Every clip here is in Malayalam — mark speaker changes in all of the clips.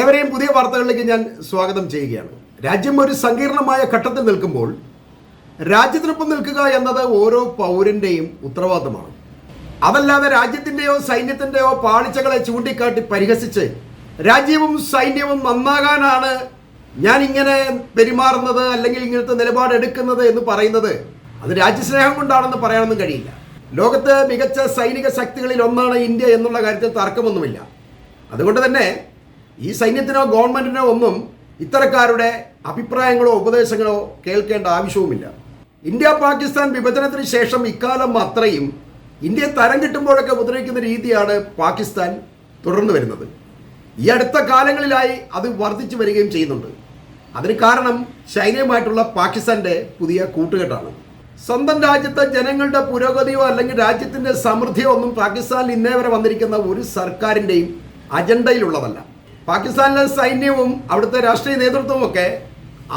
Speaker 1: ഏവരെയും പുതിയ വാർത്തകളിലേക്ക് ഞാൻ സ്വാഗതം ചെയ്യുകയാണ്. രാജ്യം ഒരു സങ്കീർണമായ ഘട്ടത്തിൽ നിൽക്കുമ്പോൾ രാജ്യത്തിനൊപ്പം നിൽക്കുക എന്നത് ഓരോ പൗരന്റെയും ഉത്തരവാദിത്തമാണ്. അതല്ലാതെ രാജ്യത്തിന്റെയോ സൈന്യത്തിന്റെയോ പാളിച്ചകളെ ചൂണ്ടിക്കാട്ടി പരിഹസിച്ച് രാജ്യവും സൈന്യവും നന്നാകാനാണ് ഞാൻ ഇങ്ങനെ പെരുമാറുന്നത് അല്ലെങ്കിൽ ഇങ്ങനത്തെ നിലപാടെടുക്കുന്നത് എന്ന് പറയുന്നത് അത് രാജ്യസ്നേഹം കൊണ്ടാണെന്ന് പറയാനൊന്നും കഴിയില്ല. ലോകത്ത് മികച്ച സൈനിക ശക്തികളിൽ ഒന്നാണ് ഇന്ത്യ എന്നുള്ള കാര്യത്തിൽ തർക്കമൊന്നുമില്ല. അതുകൊണ്ട് തന്നെ ഈ സൈന്യത്തിനോ ഗവൺമെന്റിനോ ഒന്നും ഇത്തരക്കാരുടെ അഭിപ്രായങ്ങളോ ഉപദേശങ്ങളോ കേൾക്കേണ്ട ആവശ്യവുമില്ല. ഇന്ത്യ പാകിസ്ഥാൻ വിഭജനത്തിന് ശേഷം ഇക്കാലം അത്രയും ഇന്ത്യ തരം കിട്ടുമ്പോഴൊക്കെ ഉപദ്രവിക്കുന്ന രീതിയാണ് പാകിസ്ഥാൻ തുടർന്നു വരുന്നത്. ഈ അടുത്ത കാലങ്ങളിലായി അത് വർദ്ധിച്ചു വരികയും ചെയ്യുന്നുണ്ട്. അതിന് കാരണം ചൈനയുമായിട്ടുള്ള പാകിസ്ഥാന്റെ പുതിയ കൂട്ടുകെട്ടാണ്. സ്വന്തം രാജ്യത്തെ ജനങ്ങളുടെ പുരോഗതിയോ അല്ലെങ്കിൽ രാജ്യത്തിന്റെ സമൃദ്ധിയോ ഒന്നും പാകിസ്ഥാനിൽ ഇന്നേ വരെ വന്നിരിക്കുന്ന ഒരു സർക്കാരിന്റെയും അജണ്ടയിലുള്ളതല്ല. പാകിസ്ഥാനിലെ സൈന്യവും അവിടുത്തെ രാഷ്ട്രീയ നേതൃത്വവും ഒക്കെ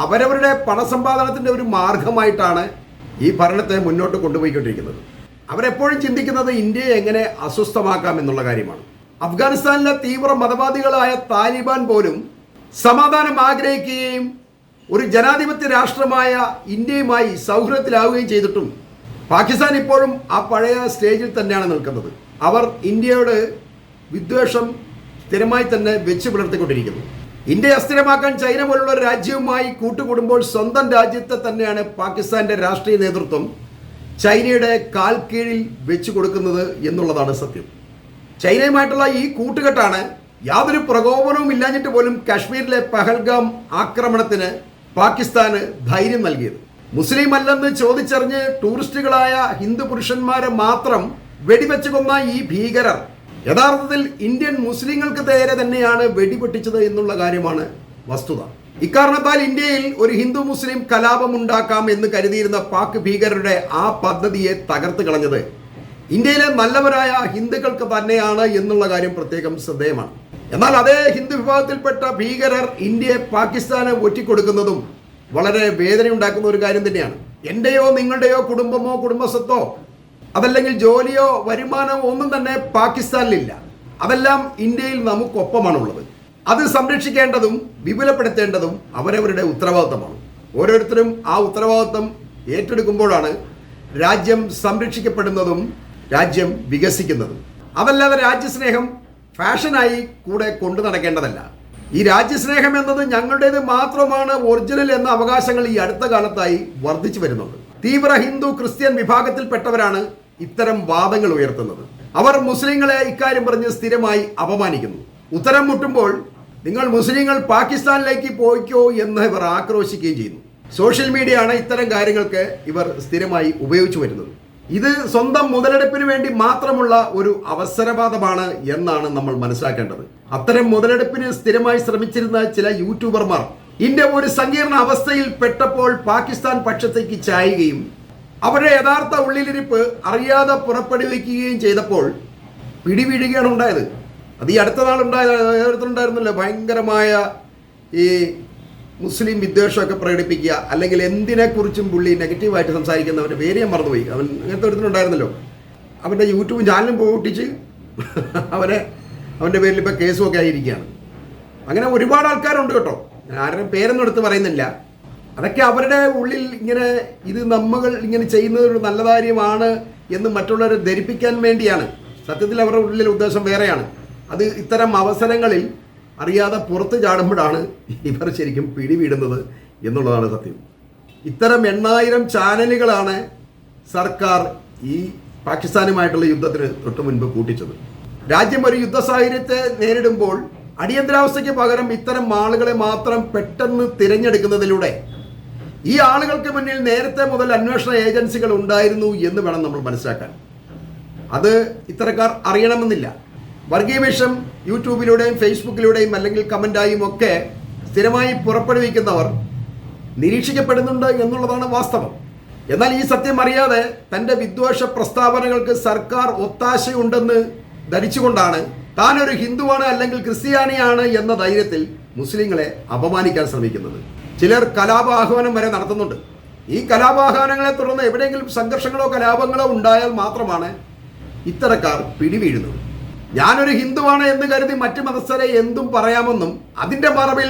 Speaker 1: അവരവരുടെ പണസമ്പാദനത്തിന്റെ ഒരു മാർഗമായിട്ടാണ് ഈ ഭരണത്തെ മുന്നോട്ട് കൊണ്ടുപോയിക്കൊണ്ടിരിക്കുന്നത്. അവരെപ്പോഴും ചിന്തിക്കുന്നത് ഇന്ത്യയെ എങ്ങനെ അസ്വസ്ഥമാക്കാം എന്നുള്ള കാര്യമാണ്. അഫ്ഗാനിസ്ഥാനിലെ തീവ്ര മതവാദികളായ താലിബാൻ പോലും സമാധാനം ആഗ്രഹിക്കുകയും ഒരു ജനാധിപത്യ രാഷ്ട്രമായ ഇന്ത്യയുമായി സൗഹൃദത്തിലാവുകയും ചെയ്തിട്ടും പാകിസ്ഥാൻ ഇപ്പോഴും ആ പഴയ സ്റ്റേജിൽ തന്നെയാണ് നിൽക്കുന്നത്. അവർ ഇന്ത്യയോട് വിദ്വേഷം സ്ഥിരമായി തന്നെ വെച്ച് പുലർത്തിക്കൊണ്ടിരിക്കുന്നു. ഇന്ത്യയെ അസ്ഥിരമാക്കാൻ ചൈന പോലുള്ള ഒരു രാജ്യവുമായി കൂട്ടുകൂടുമ്പോൾ സ്വന്തം രാജ്യത്തെ തന്നെയാണ് പാകിസ്ഥാന്റെ രാഷ്ട്രീയ നേതൃത്വം ചൈനയുടെ കാൽ കീഴിൽ വെച്ചു കൊടുക്കുന്നത് എന്നുള്ളതാണ് സത്യം. ചൈനയുമായിട്ടുള്ള ഈ കൂട്ടുകെട്ടാണ് യാതൊരു പ്രകോപനവും ഇല്ലാഞ്ഞിട്ട് പോലും കാശ്മീരിലെ പഹൽഗാം ആക്രമണത്തിന് പാകിസ്ഥാന് ധൈര്യം നൽകിയത്. മുസ്ലിം അല്ലെന്ന് ചോദിച്ചറിഞ്ഞ് ടൂറിസ്റ്റുകളായ ഹിന്ദു പുരുഷന്മാരെ മാത്രം വെടിവെച്ച് കൊന്ന ഈ ഭീകരർ യഥാർത്ഥത്തിൽ ഇന്ത്യൻ മുസ്ലിങ്ങൾക്ക് നേരെ തന്നെയാണ് വെടിപൊട്ടിച്ചത് എന്നുള്ള കാര്യമാണ് വസ്തുത. ഇക്കാരണത്താൽ ഇന്ത്യയിൽ ഒരു ഹിന്ദു മുസ്ലിം കലാപം ഉണ്ടാക്കാം എന്ന് കരുതിയിരുന്ന പാക് ഭീകരരുടെ ആ പദ്ധതിയെ തകർത്ത് കളഞ്ഞത്. ഇന്ത്യയിലെ നല്ലവരായ ഹിന്ദുക്കൾക്ക് തന്നെയാണ് എന്നുള്ള കാര്യം പ്രത്യേകം ശ്രദ്ധേയമാണ്. എന്നാൽ അതേ ഹിന്ദു വിഭാഗത്തിൽപ്പെട്ട ഭീകരർ ഇന്ത്യയെ പാകിസ്ഥാന് ഒറ്റിക്കൊടുക്കുന്നതും വളരെ വേദനയുണ്ടാക്കുന്ന ഒരു കാര്യം തന്നെയാണ്. എന്റെയോ നിങ്ങളുടെയോ കുടുംബമോ കുടുംബസ്വത്തോ അതല്ലെങ്കിൽ ജോലിയോ വരുമാനമോ ഒന്നും തന്നെ പാകിസ്ഥാനിലില്ല. അതെല്ലാം ഇന്ത്യയിൽ നമുക്കൊപ്പമാണുള്ളത്. അത് സംരക്ഷിക്കേണ്ടതും വിപുലപ്പെടുത്തേണ്ടതും അവരവരുടെ ഉത്തരവാദിത്തമാണ്. ഓരോരുത്തരും ആ ഉത്തരവാദിത്തം ഏറ്റെടുക്കുമ്പോഴാണ് രാജ്യം സംരക്ഷിക്കപ്പെടുന്നതും രാജ്യം വികസിക്കുന്നതും. അതല്ലാതെ രാജ്യസ്നേഹം ഫാഷനായി കൂടെ കൊണ്ടു നടക്കേണ്ടതല്ല. ഈ രാജ്യസ്നേഹം എന്നത് ഞങ്ങളുടേത് മാത്രമാണ് ഒറിജിനൽ എന്ന അവകാശങ്ങൾ ഈ അടുത്ത കാലത്തായി വർദ്ധിച്ചു വരുന്നുണ്ട്. തീവ്ര ഹിന്ദു ക്രിസ്ത്യൻ വിഭാഗത്തിൽപ്പെട്ടവരാണ് ഇത്തരം വാദങ്ങൾ ഉയർത്തുന്നത്. അവർ മുസ്ലിങ്ങളെ ഇക്കാര്യം പറഞ്ഞ് സ്ഥിരമായി അപമാനിക്കുന്നു. ഉത്തരം മുട്ടുമ്പോൾ നിങ്ങൾ മുസ്ലിങ്ങൾ പാകിസ്ഥാനിലേക്ക് പോയിക്കോ എന്ന് ഇവർ ആക്രോശിക്കുകയും ചെയ്യുന്നു. സോഷ്യൽ മീഡിയ ആണ് ഇത്തരം കാര്യങ്ങൾക്ക് ഇവർ സ്ഥിരമായി ഉപയോഗിച്ചു വരുന്നത്. ഇത് സ്വന്തം മുതലെടുപ്പിന് വേണ്ടി മാത്രമുള്ള ഒരു അവസരവാദമാണ് എന്നാണ് നമ്മൾ മനസ്സിലാക്കേണ്ടത്. അത്തരം മുതലെടുപ്പിന് സ്ഥിരമായി ശ്രമിച്ചിരുന്ന ചില യൂട്യൂബർമാർ ഇന്ത്യ ഒരു സങ്കീർണ അവസ്ഥയിൽ പെട്ടപ്പോൾ പാകിസ്ഥാൻ പക്ഷത്തേക്ക് ചായുകയും അവരുടെ യഥാർത്ഥ ഉള്ളിലിരിപ്പ് അറിയാതെ പുറപ്പെടുവിക്കുകയും ചെയ്തപ്പോൾ പിടിവീഴുകയാണ് ഉണ്ടായത്. അത് ഈ അടുത്ത നാളുണ്ടായിരുന്നല്ലോ ഭയങ്കരമായ ഈ മുസ്ലിം വിദ്വേഷമൊക്കെ പ്രകടിപ്പിക്കുക അല്ലെങ്കിൽ എന്തിനെക്കുറിച്ചും പുള്ളി നെഗറ്റീവായിട്ട് സംസാരിക്കുന്ന അവന്റെ പേര് ഞാൻ മറന്നുപോയി. അവൻ അങ്ങനത്തെ ഒരുത്തനുണ്ടായിരുന്നല്ലോ അവന്റെ യൂട്യൂബ് ചാനലും പൊട്ടിച്ച് അവനെ അവന്റെ പേരിൽ ഇപ്പോൾ കേസുമൊക്കെ ആയിരിക്കുകയാണ്. അങ്ങനെ ഒരുപാട് ആൾക്കാരുണ്ട് കേട്ടോ. ഞാൻ ആരുടെയും പേരൊന്നും എടുത്ത് പറയുന്നില്ല. അതൊക്കെ അവരുടെ ഉള്ളിൽ ഇങ്ങനെ ഇത് നമ്മൾ ഇങ്ങനെ ചെയ്യുന്നത് ഒരു നല്ല കാര്യമാണ് എന്ന് മറ്റുള്ളവരെ ധരിപ്പിക്കാൻ വേണ്ടിയാണ്. സത്യത്തിൽ അവരുടെ ഉള്ളിലെ ഉദ്ദേശം വേറെയാണ്. അത് ഇത്തരം അവസരങ്ങളിൽ അറിയാതെ പുറത്ത് ചാടുമ്പോഴാണ് ഇവർ ശരിക്കും പിടിവിടുന്നത് എന്നുള്ളതാണ് സത്യം. ഇത്തരം എണ്ണായിരം ചാനലുകളാണ് സർക്കാർ ഈ പാകിസ്ഥാനുമായിട്ടുള്ള യുദ്ധത്തിന് തൊട്ടു മുൻപ് കൂട്ടിച്ചത്. രാജ്യം ഒരു യുദ്ധ സാഹചര്യത്തെ നേരിടുമ്പോൾ അടിയന്തരാവസ്ഥയ്ക്ക് പകരം ഇത്തരം ആളുകളെ മാത്രം പെട്ടെന്ന് തിരഞ്ഞെടുക്കുന്നതിലൂടെ ഈ ആളുകൾക്ക് മുന്നിൽ നേരത്തെ മുതൽ അന്വേഷണ ഏജൻസികൾ ഉണ്ടായിരുന്നു എന്ന് വേണം നമ്മൾ മനസ്സിലാക്കാൻ. അത് ഇത്തരക്കാർ അറിയണമെന്നില്ല. വർഗീയ വിഷം യൂട്യൂബിലൂടെയും ഫേസ്ബുക്കിലൂടെയും അല്ലെങ്കിൽ കമന്റായും ഒക്കെ സ്ഥിരമായി പുറപ്പെടുവിക്കുന്നവർ നിരീക്ഷിക്കപ്പെടുന്നുണ്ട് എന്നുള്ളതാണ് വാസ്തവം. എന്നാൽ ഈ സത്യം അറിയാതെ തന്റെ വിദ്വേഷ പ്രസ്താവനകൾക്ക് സർക്കാർ ഒത്താശയുണ്ടെന്ന് ധരിച്ചുകൊണ്ടാണ് ഒരു ഹിന്ദുവാണ് അല്ലെങ്കിൽ ക്രിസ്ത്യാനിയാണ് എന്ന ധൈര്യത്തിൽ മുസ്ലിങ്ങളെ അപമാനിക്കാൻ ശ്രമിക്കുന്നത്. ചിലർ കലാപാഹ്വാനം വരെ നടത്തുന്നുണ്ട്. ഈ കലാപാഹ്വാനങ്ങളെ തുടർന്ന് എവിടെയെങ്കിലും സംഘർഷങ്ങളോ കലാപങ്ങളോ ഉണ്ടായാൽ മാത്രമാണ് ഇത്തരക്കാർ പിടിവീഴുന്നത്. ഞാനൊരു ഹിന്ദുവാണ് എന്ന് കരുതി മറ്റ് മതസ്ഥരെ എന്തും പറയാമെന്നും അതിന്റെ മറവിൽ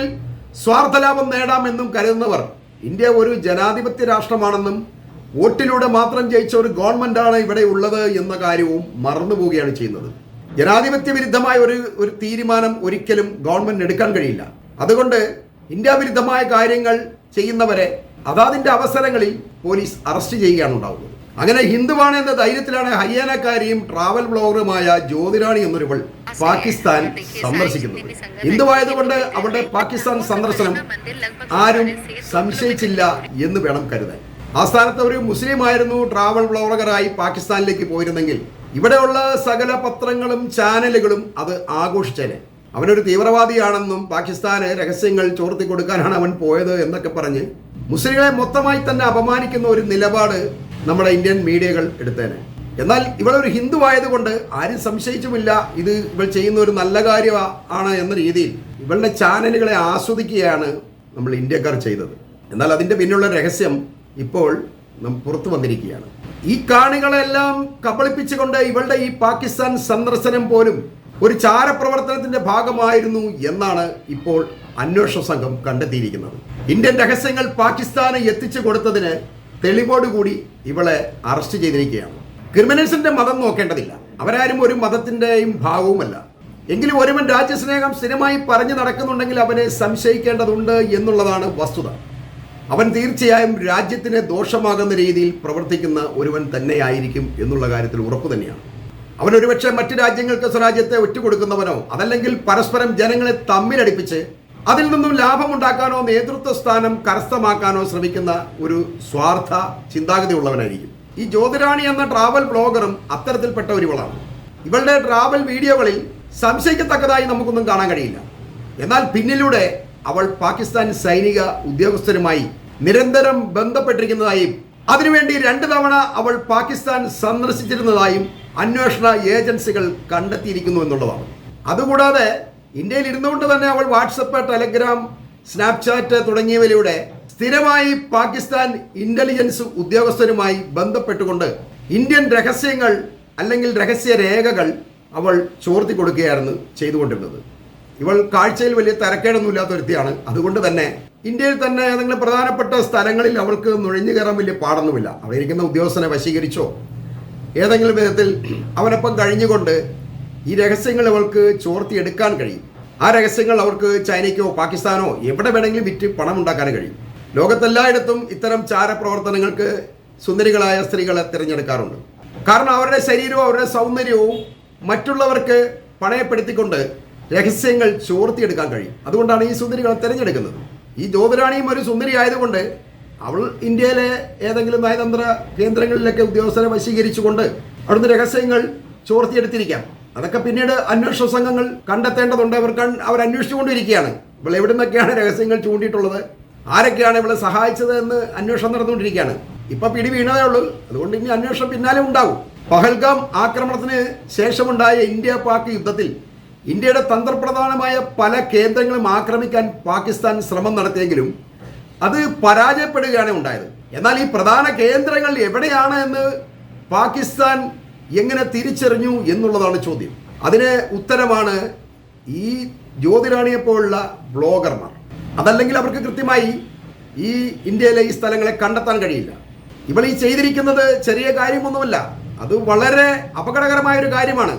Speaker 1: സ്വാർത്ഥലാഭം നേടാമെന്നും കരുതുന്നവർ ഇന്ത്യ ഒരു ജനാധിപത്യ രാഷ്ട്രമാണെന്നും വോട്ടിലൂടെ മാത്രം ജയിച്ച ഒരു ഗവൺമെന്റാണ് ഇവിടെ ഉള്ളത് എന്ന കാര്യവും മറന്നുപോവുകയാണ് ചെയ്യുന്നത്. ജനാധിപത്യ വിരുദ്ധമായ ഒരു ഒരു തീരുമാനം ഒരിക്കലും ഗവൺമെന്റ് എടുക്കാൻ കഴിയില്ല. അതുകൊണ്ട് ഇന്ത്യ വിരുദ്ധമായ കാര്യങ്ങൾ ചെയ്യുന്നവരെ അതാതിന്റെ അവസരങ്ങളിൽ പോലീസ് അറസ്റ്റ് ചെയ്യുകയാണ് ഉണ്ടാവുന്നത്. അങ്ങനെ ഹിന്ദുവാണ് എന്ന ധൈര്യത്തിലാണ് ഹരിയാനക്കാരിയും ട്രാവൽ ബ്ലോഗറുമായ ജ്യോതിരാണി എന്നൊരുവൾ പാകിസ്ഥാൻ സന്ദർശിക്കുന്നത്. ഹിന്ദുവായതുകൊണ്ട് അവരുടെ പാകിസ്ഥാൻ സന്ദർശനം ആരും സംശയിച്ചില്ല എന്ന് വേണം കരുതാൻ. ആ സ്ഥാനത്ത് ഒരു മുസ്ലിം ആയിരുന്നു ട്രാവൽ ബ്ലോഗറായി പാകിസ്ഥാനിലേക്ക് പോയിരുന്നെങ്കിൽ ഇവിടെയുള്ള സകല പത്രങ്ങളും ചാനലുകളും അത് ആഘോഷിച്ചേനെ. അവനൊരു തീവ്രവാദിയാണെന്നും പാകിസ്ഥാന് രഹസ്യങ്ങൾ ചോർത്തി കൊടുക്കാനാണ് അവൻ പോയത് എന്നൊക്കെ പറഞ്ഞ് മുസ്ലിങ്ങളെ മൊത്തമായി തന്നെ അപമാനിക്കുന്ന ഒരു നിലപാട് നമ്മുടെ ഇന്ത്യൻ മീഡിയകൾ എടുത്തേനെ. എന്നാൽ ഇവളൊരു ഹിന്ദു ആയതുകൊണ്ട് ആരും സംശയിച്ചുമില്ല ഇത് ഇവൾ ചെയ്യുന്ന ഒരു നല്ല കാര്യമാണ് എന്ന രീതിയിൽ ഇവളുടെ ചാനലുകളെ ആസ്വദിക്കുകയാണ് നമ്മൾ ഇന്ത്യക്കാർ ചെയ്തത്. എന്നാൽ അതിന്റെ പിന്നിലുള്ള രഹസ്യം ഇപ്പോൾ പുറത്തു വന്നിരിക്കുകയാണ്. ഈ കാണികളെല്ലാം കബളിപ്പിച്ചുകൊണ്ട് ഇവളുടെ ഈ പാകിസ്ഥാൻ സന്ദർശനം പോലും ഒരു ചാരപ്രവർത്തനത്തിന്റെ ഭാഗമായിരുന്നു എന്നാണ് ഇപ്പോൾ അന്വേഷണ സംഘം കണ്ടെത്തിയിരിക്കുന്നത്. ഇന്ത്യൻ രഹസ്യങ്ങൾ പാകിസ്ഥാന് എത്തിച്ചു കൊടുത്തതിന് തെളിവോടുകൂടി ഇവളെ അറസ്റ്റ് ചെയ്തിരിക്കുകയാണ്. ക്രിമിനൽസിന്റെ മതം നോക്കേണ്ടതില്ല. അവരാരും ഒരു മതത്തിന്റെയും ഭാഗവുമല്ല. എങ്കിലും ഒരുവൻ രാജ്യസ്നേഹം സ്ഥിരമായി പറഞ്ഞു നടക്കുന്നുണ്ടെങ്കിൽ അവനെ സംശയിക്കേണ്ടതുണ്ട് എന്നുള്ളതാണ് വസ്തുത. അവൻ തീർച്ചയായും രാജ്യത്തിന് ദോഷമാകുന്ന രീതിയിൽ പ്രവർത്തിക്കുന്ന ഒരുവൻ തന്നെയായിരിക്കും എന്നുള്ള കാര്യത്തിൽ ഉറപ്പു തന്നെയാണ് അവൻ ഒരുപക്ഷെ മറ്റു രാജ്യങ്ങൾക്ക് സ്വരാജ്യത്തെ ഒറ്റുകൊടുക്കുന്നവനോ അതല്ലെങ്കിൽ പരസ്പരം ജനങ്ങളെ തമ്മിലടിപ്പിച്ച് അതിൽ നിന്നും ലാഭമുണ്ടാക്കാനോ നേതൃത്വ സ്ഥാനം കരസ്ഥമാക്കാനോ ശ്രമിക്കുന്ന ഒരു സ്വാർത്ഥ ചിന്താഗതി ഉള്ളവനായിരിക്കും ഈ ജ്യോതിരാണി എന്ന ട്രാവൽ ബ്ലോഗറും അത്തരത്തിൽപ്പെട്ട ഒരുവളാണ്. ഇവളുടെ ട്രാവൽ വീഡിയോകളിൽ സംശയിക്കത്തക്കതായി നമുക്കൊന്നും കാണാൻ കഴിയില്ല. എന്നാൽ പിന്നിലൂടെ അവൾ പാകിസ്ഥാൻ സൈനിക ഉദ്യോഗസ്ഥരുമായി നിരന്തരം ബന്ധപ്പെട്ടിരിക്കുന്നതായും അതിനുവേണ്ടി രണ്ട് തവണ അവൾ പാകിസ്ഥാൻ സന്ദർശിച്ചിരുന്നതായും അന്വേഷണ ഏജൻസികൾ കണ്ടെത്തിയിരിക്കുന്നു എന്നുള്ളതാണ്. അതുകൂടാതെ ഇന്ത്യയിൽ ഇരുന്നുകൊണ്ട് തന്നെ അവൾ വാട്സപ്പ് ടെലഗ്രാം സ്നാപ്ചാറ്റ് തുടങ്ങിയവയിലൂടെ സ്ഥിരമായി പാകിസ്ഥാൻ ഇന്റലിജൻസ് ഉദ്യോഗസ്ഥരുമായി ബന്ധപ്പെട്ടുകൊണ്ട് ഇന്ത്യൻ രഹസ്യങ്ങൾ അല്ലെങ്കിൽ രഹസ്യ രേഖകൾ അവൾ ചോർത്തി കൊടുക്കുകയായിരുന്നു ചെയ്തുകൊണ്ടിരുന്നത്. ഇവൾ കാഴ്ചയിൽ വലിയ തരക്കേടൊന്നുമില്ലാത്ത ഒരുത്തിയാണ്. അതുകൊണ്ട് തന്നെ ഇന്ത്യയിൽ തന്നെ ഏതെങ്കിലും പ്രധാനപ്പെട്ട സ്ഥലങ്ങളിൽ അവൾക്ക് നുഴഞ്ഞു കയറാൻ വലിയ പാടൊന്നുമില്ല. അവിടെ ഇരിക്കുന്ന ഉദ്യോഗസ്ഥനെ വശീകരിച്ചോ ഏതെങ്കിലും വിധത്തിൽ അവനൊപ്പം കഴിഞ്ഞുകൊണ്ട് ഈ രഹസ്യങ്ങൾ അവൾക്ക് ചോർത്തിയെടുക്കാൻ കഴിയും. ആ രഹസ്യങ്ങൾ അവർക്ക് ചൈനയ്ക്കോ പാകിസ്ഥാനോ എവിടെ വേണമെങ്കിലും വിറ്റ് പണം ഉണ്ടാക്കാൻ കഴിയും. ലോകത്തെല്ലായിടത്തും ഇത്തരം ചാരപ്രവർത്തനങ്ങൾക്ക് സുന്ദരികളായ സ്ത്രീകളെ തിരഞ്ഞെടുക്കാറുണ്ട്. കാരണം അവരുടെ ശരീരവും അവരുടെ സൗന്ദര്യവും മറ്റുള്ളവർക്ക് പണയപ്പെടുത്തിക്കൊണ്ട് രഹസ്യങ്ങൾ ചോർത്തിയെടുക്കാൻ കഴിയും. അതുകൊണ്ടാണ് ഈ സുന്ദരികളെ തിരഞ്ഞെടുക്കുന്നത്. ഈ ജ്യോതിരാണിയും ഒരു സുന്ദരി ആയതുകൊണ്ട് അവൾ ഇന്ത്യയിലെ ഏതെങ്കിലും നയതന്ത്ര കേന്ദ്രങ്ങളിലൊക്കെ ഉദ്യോഗസ്ഥരെ വശീകരിച്ചുകൊണ്ട് അവിടുന്ന് രഹസ്യങ്ങൾ ചോർത്തിയെടുത്തിരിക്കാം. അതൊക്കെ പിന്നീട് അന്വേഷണ സംഘങ്ങൾ കണ്ടെത്തേണ്ടതുണ്ട്. അവർ അവർ അന്വേഷിച്ചുകൊണ്ടിരിക്കുകയാണ്. ഇവൾ എവിടെ നിന്നൊക്കെയാണ് രഹസ്യങ്ങൾ ചൂണ്ടിയിട്ടുള്ളത്? ആരൊക്കെയാണ് ഇവളെ സഹായിച്ചത് എന്ന് അന്വേഷണം നടന്നുകൊണ്ടിരിക്കുകയാണ്. ഇപ്പൊ പിടി വീണതേ ഉള്ളൂ. അതുകൊണ്ട് ഇനി അന്വേഷണം പിന്നാലെ ഉണ്ടാവും. പഹൽഗാം ആക്രമണത്തിന് ശേഷമുണ്ടായ ഇന്ത്യ പാക് യുദ്ധത്തിൽ ഇന്ത്യയുടെ തന്ത്രപ്രധാനമായ പല കേന്ദ്രങ്ങളും ആക്രമിക്കാൻ പാകിസ്ഥാൻ ശ്രമം നടത്തിയെങ്കിലും അത് പരാജയപ്പെടുകയാണ് ഉണ്ടായത്. എന്നാൽ ഈ പ്രധാന കേന്ദ്രങ്ങൾ എവിടെയാണ് എന്ന് പാകിസ്ഥാൻ എങ്ങനെ തിരിച്ചറിഞ്ഞു എന്നുള്ളതാണ് ചോദ്യം. അതിന് ഉത്തരമാണ് ഈ ജ്യോതിരാണിയെ പോലുള്ള ബ്ലോഗർമാർ. അതല്ലെങ്കിൽ അവർക്ക് കൃത്യമായി ഈ ഇന്ത്യയിലെ ഈ സ്ഥലങ്ങളെ കണ്ടെത്താൻ കഴിയില്ല. ഇവൾ ഈ ചെയ്തിരിക്കുന്നത് ചെറിയ കാര്യമൊന്നുമല്ല. അത് വളരെ അപകടകരമായ ഒരു കാര്യമാണ്.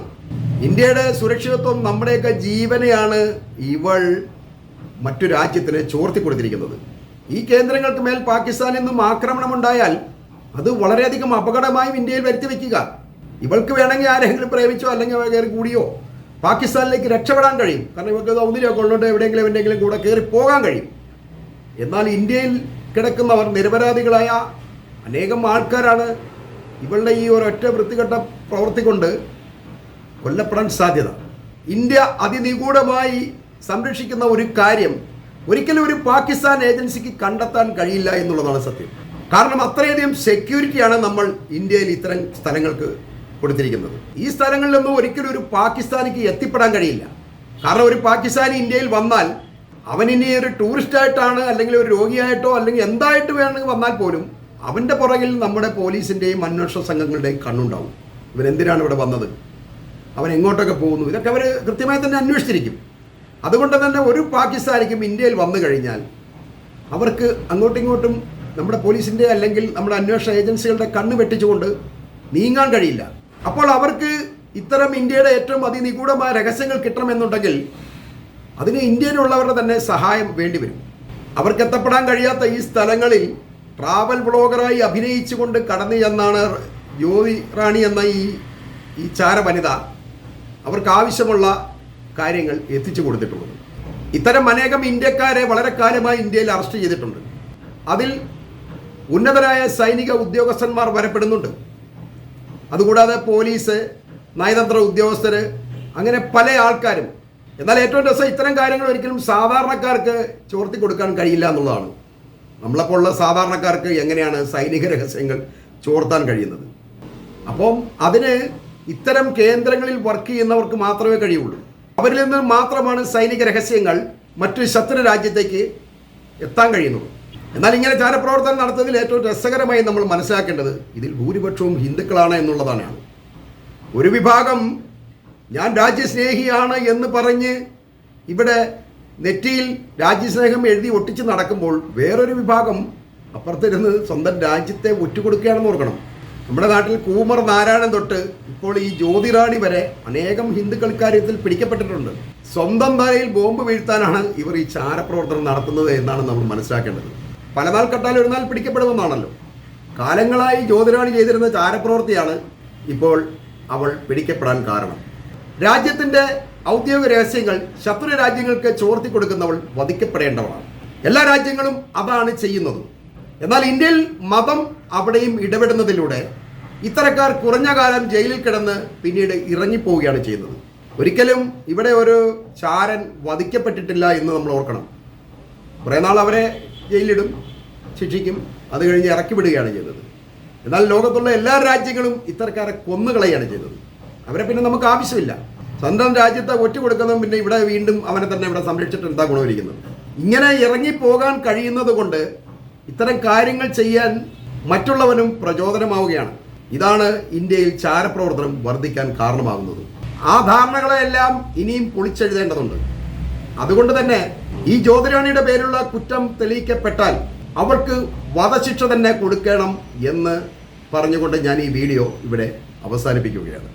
Speaker 1: ഇന്ത്യയുടെ സുരക്ഷിതത്വം നമ്മുടെയൊക്കെ ജീവനെയാണ് ഇവൾ മറ്റു രാജ്യത്തിന് ചോർത്തി കൊടുത്തിരിക്കുന്നത്. ഈ കേന്ദ്രങ്ങൾക്ക് മേൽ പാകിസ്ഥാനിൽ നിന്നും ആക്രമണം ഉണ്ടായാൽ അത് വളരെയധികം അപകടമായും ഇന്ത്യയിൽ വരുത്തി വെക്കുക. ഇവൾക്ക് വേണമെങ്കിൽ ആരെങ്കിലും പ്രേമിച്ചോ അല്ലെങ്കിൽ കയറി കൂടിയോ പാകിസ്ഥാനിലേക്ക് രക്ഷപ്പെടാൻ കഴിയും. കാരണം ഇവർക്ക് സൗന്ദര്യമൊക്കെ ഉള്ളതുകൊണ്ട് എവിടെയെങ്കിലും എവിടെയെങ്കിലും കൂടെ കയറി പോകാൻ കഴിയും. എന്നാൽ ഇന്ത്യയിൽ കിടക്കുന്നവർ നിരപരാധികളായ അനേകം ആൾക്കാരാണ് ഇവളുടെ ഈ ഒരൊറ്റ വൃത്തികെട്ട പ്രവൃത്തി കൊണ്ട് കൊല്ലപ്പെടാൻ സാധ്യത. ഇന്ത്യ അതിനിഗൂഢമായി സംരക്ഷിക്കുന്ന ഒരു കാര്യം ഒരിക്കലും ഒരു പാകിസ്ഥാൻ ഏജൻസിക്ക് കണ്ടെത്താൻ കഴിയില്ല എന്നുള്ളതാണ് സത്യം. കാരണം അത്രയധികം സെക്യൂരിറ്റിയാണ് നമ്മൾ ഇന്ത്യയിൽ ഇത്തരം സ്ഥലങ്ങൾക്ക് കൊടുത്തിരിക്കുന്നത്. ഈ സ്ഥലങ്ങളിലൊന്നും ഒരിക്കലും ഒരു പാകിസ്ഥാനിക്ക് എത്തിപ്പെടാൻ കഴിയില്ല. കാരണം ഒരു പാകിസ്ഥാനി ഇന്ത്യയിൽ വന്നാൽ അവൻ ഇനി ഒരു ടൂറിസ്റ്റായിട്ടാണ് അല്ലെങ്കിൽ ഒരു രോഗിയായിട്ടോ അല്ലെങ്കിൽ എന്തായിട്ട് വേണമെങ്കിൽ വന്നാൽ പോലും അവന്റെ പുറകിൽ നമ്മുടെ പോലീസിന്റെയും അന്വേഷണ സംഘങ്ങളുടെയും കണ്ണുണ്ടാവും. ഇവൻ എന്തിനാണ് ഇവിടെ വന്നത്? അവൻ എങ്ങോട്ടൊക്കെ പോകുന്നു? ഇതൊക്കെ അവർ കൃത്യമായി തന്നെ അന്വേഷിച്ചിരിക്കും. അതുകൊണ്ട് തന്നെ ഒരു പാകിസ്ഥാനിക്കും ഇന്ത്യയിൽ വന്നു കഴിഞ്ഞാൽ അവർക്ക് അങ്ങോട്ടും ഇങ്ങോട്ടും നമ്മുടെ പോലീസിന്റെ അല്ലെങ്കിൽ നമ്മുടെ അന്വേഷണ ഏജൻസികളുടെ കണ്ണ് വെട്ടിച്ചുകൊണ്ട് നീങ്ങാൻ കഴിയില്ല. അപ്പോൾ അവർക്ക് ഇത്തരം ഇന്ത്യയുടെ ഏറ്റവും അതിനിഗൂഢമായ രഹസ്യങ്ങൾ കിട്ടണമെന്നുണ്ടെങ്കിൽ അതിന് ഇന്ത്യയിലുള്ളവരുടെ തന്നെ സഹായം വേണ്ടിവരും അവർക്ക് എത്തപ്പെടാൻ കഴിയാത്ത ഈ സ്ഥലങ്ങളിൽ ട്രാവൽ ബ്ലോഗറായി അഭിനയിച്ചുകൊണ്ട് കടന്നു ചെന്നാണ് ജ്യോതി റാണി എന്ന ഈ ഈ ചാര വനിത അവർക്ക് ആവശ്യമുള്ള കാര്യങ്ങൾ എത്തിച്ചു കൊടുത്തിട്ടുള്ളത്. ഇത്തരം അനേകം ഇന്ത്യക്കാരെ വളരെ കാലമായി ഇന്ത്യയിൽ അറസ്റ്റ് ചെയ്തിട്ടുണ്ട്. അതിൽ ഉന്നതരായ സൈനിക ഉദ്യോഗസ്ഥന്മാർ വരപ്പെടുന്നുണ്ട്. അതുകൂടാതെ പോലീസ് നയതന്ത്ര ഉദ്യോഗസ്ഥർ അങ്ങനെ പല ആൾക്കാരും. എന്നാൽ ഏറ്റവും രസം ഇത്തരം കാര്യങ്ങൾ ഒരിക്കലും സാധാരണക്കാർക്ക് ചോർത്തി കൊടുക്കാൻ കഴിയില്ല എന്നുള്ളതാണ്. നമ്മളെപ്പോലുള്ള സാധാരണക്കാർക്ക് എങ്ങനെയാണ് സൈനിക രഹസ്യങ്ങൾ ചോർത്താൻ കഴിയുന്നത്? അപ്പം അതിന് ഇത്തരം കേന്ദ്രങ്ങളിൽ വർക്ക് ചെയ്യുന്നവർക്ക് മാത്രമേ കഴിയുള്ളൂ. അവരിൽ നിന്ന് മാത്രമാണ് സൈനിക രഹസ്യങ്ങൾ മറ്റു ശത്രു രാജ്യത്തേക്ക് എത്താൻ കഴിയുന്നത്. എന്നാൽ ഇങ്ങനെ ചാരപ്രവർത്തനം നടത്തുന്നതിൽ ഏറ്റവും രസകരമായി നമ്മൾ മനസ്സിലാക്കേണ്ടത് ഇതിൽ ഭൂരിപക്ഷവും ഹിന്ദുക്കളാണ് എന്നുള്ളതാണ്. ഒരു വിഭാഗം ഞാൻ രാജ്യസ്നേഹിയാണ് എന്ന് പറഞ്ഞ് ഇവിടെ നെറ്റിയിൽ രാജ്യസ്നേഹം എഴുതി ഒട്ടിച്ച് നടക്കുമ്പോൾ വേറൊരു വിഭാഗം അപ്പുറത്തിരുന്ന് സ്വന്തം രാജ്യത്തെ ഒറ്റുകൊടുക്കുകയാണെന്ന് ഓർക്കണം. നമ്മുടെ നാട്ടിൽ കൂമർ നാരായണൻ തൊട്ട് ഇപ്പോൾ ഈ ജ്യോതിറാണി വരെ അനേകം ഹിന്ദുക്കൾ കാര്യത്തിൽ പിടിക്കപ്പെട്ടിട്ടുണ്ട്. സ്വന്തം തലയിൽ ബോംബ് വീഴ്ത്താനാണ് ഇവർ ഈ ചാരപ്രവർത്തനം നടത്തുന്നത് എന്നാണ് നമ്മൾ മനസ്സിലാക്കേണ്ടത്. പല നാൾ കട്ടാൽ ഒരു നാൾ പിടിക്കപ്പെടുമെന്നാണല്ലോ. കാലങ്ങളായി ജ്യോതിറാണി ചെയ്തിരുന്ന ചാരപ്രവൃത്തിയാണ് ഇപ്പോൾ അവൾ പിടിക്കപ്പെടാൻ കാരണം. രാജ്യത്തിന്റെ ഔദ്യോഗിക രഹസ്യങ്ങൾ ശത്രു രാജ്യങ്ങൾക്ക് ചോർത്തി കൊടുക്കുന്നവൾ വധിക്കപ്പെടേണ്ടവളാണ്. എല്ലാ രാജ്യങ്ങളും അതാണ് ചെയ്യുന്നത്. എന്നാൽ ഇന്ത്യയിൽ മതം അവിടെയും ഇടപെടുന്നതിലൂടെ ഇത്തരക്കാർ കുറഞ്ഞ കാലം ജയിലിൽ കിടന്ന് പിന്നീട് ഇറങ്ങിപ്പോവുകയാണ് ചെയ്യുന്നത്. ഒരിക്കലും ഇവിടെ ഒരു ചാരൻ വധിക്കപ്പെട്ടിട്ടില്ല എന്ന് നമ്മൾ ഓർക്കണം. കുറേ നാൾ അവരെ ജയിലിടും ശിക്ഷിക്കും അത് കഴിഞ്ഞ് ഇറക്കി വിടുകയാണ് ചെയ്തത് എന്നാൽ ലോകത്തുള്ള എല്ലാ രാജ്യങ്ങളും ഇത്തരക്കാരെ കൊന്നുകളയാണ് ചെയ്തത് അവരെ പിന്നെ നമുക്ക് ആവശ്യമില്ല. സ്വന്തം രാജ്യത്തെ ഒറ്റ കൊടുക്കുന്നതും പിന്നെ ഇവിടെ വീണ്ടും അവനെ തന്നെ ഇവിടെ സംരക്ഷിച്ചിട്ട് എന്താ ഗുണമിരിക്കുന്നത്? ഇങ്ങനെ ഇറങ്ങിപ്പോകാൻ കഴിയുന്നത് കൊണ്ട് ഇത്തരം കാര്യങ്ങൾ ചെയ്യാൻ മറ്റുള്ളവനും പ്രചോദനമാവുകയാണ്. ഇതാണ് ഇന്ത്യയിൽ ചാരപ്രവർത്തനം വർദ്ധിക്കാൻ കാരണമാകുന്നത്. ആ ധാരണകളെല്ലാം ഇനിയും പൊളിച്ചെഴുതേണ്ടതുണ്ട്. അതുകൊണ്ട് തന്നെ ഈ ജ്യോതിരാണിയുടെ പേരുള്ള കുറ്റം തെളിയിക്കപ്പെട്ടാൽ അവൾക്ക് വധശിക്ഷ തന്നെ കൊടുക്കണം എന്ന് പറഞ്ഞുകൊണ്ട് ഞാൻ ഈ വീഡിയോ ഇവിടെ അവസാനിപ്പിക്കുകയാണ്.